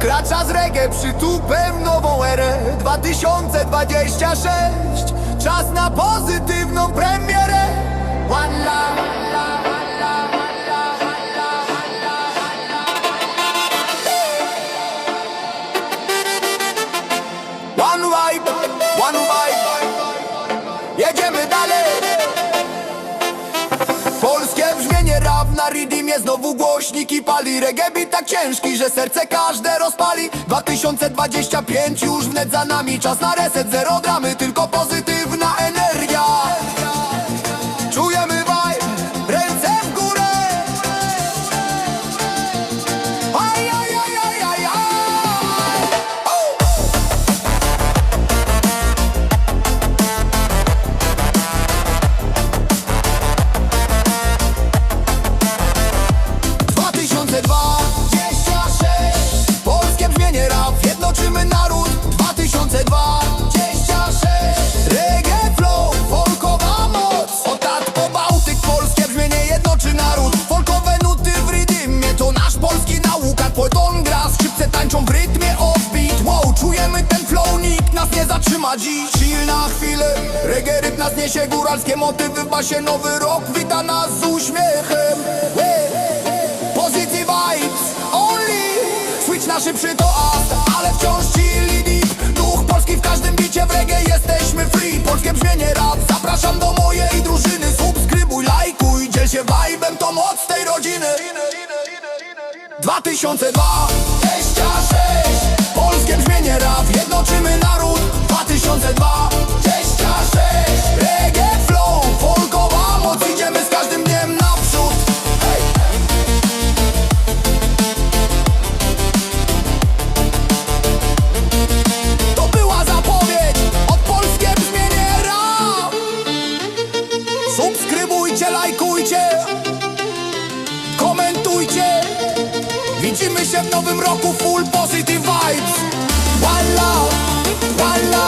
Wkracza z reggae przytupem nową erę. 2026 Czas na pozytywną premierę. One love, na ridimie Znowu głośniki pali. Reggae beat tak ciężki, że serce każde rozpali. 2025 już wnet za nami. Czas na reset, zero dramy Tylko dziś Chill na chwilę Reggae rytm nas niesie Góralskie motywy w basie Nowy rok wita nas z uśmiechem. Hey. Pozycji vibes only. Switch na szybszy to ast Ale wciąż chilly deep. Duch polski w każdym bicie w reggae jesteśmy free. Polskie brzmienie rap Zapraszam do mojej drużyny. Subskrybuj, lajkuj Dziel się vibe'em to moc tej rodziny. 2026 Subskrybujcie, lajkujcie Komentujcie. Widzimy się w nowym roku Full positive vibes. One love, one love,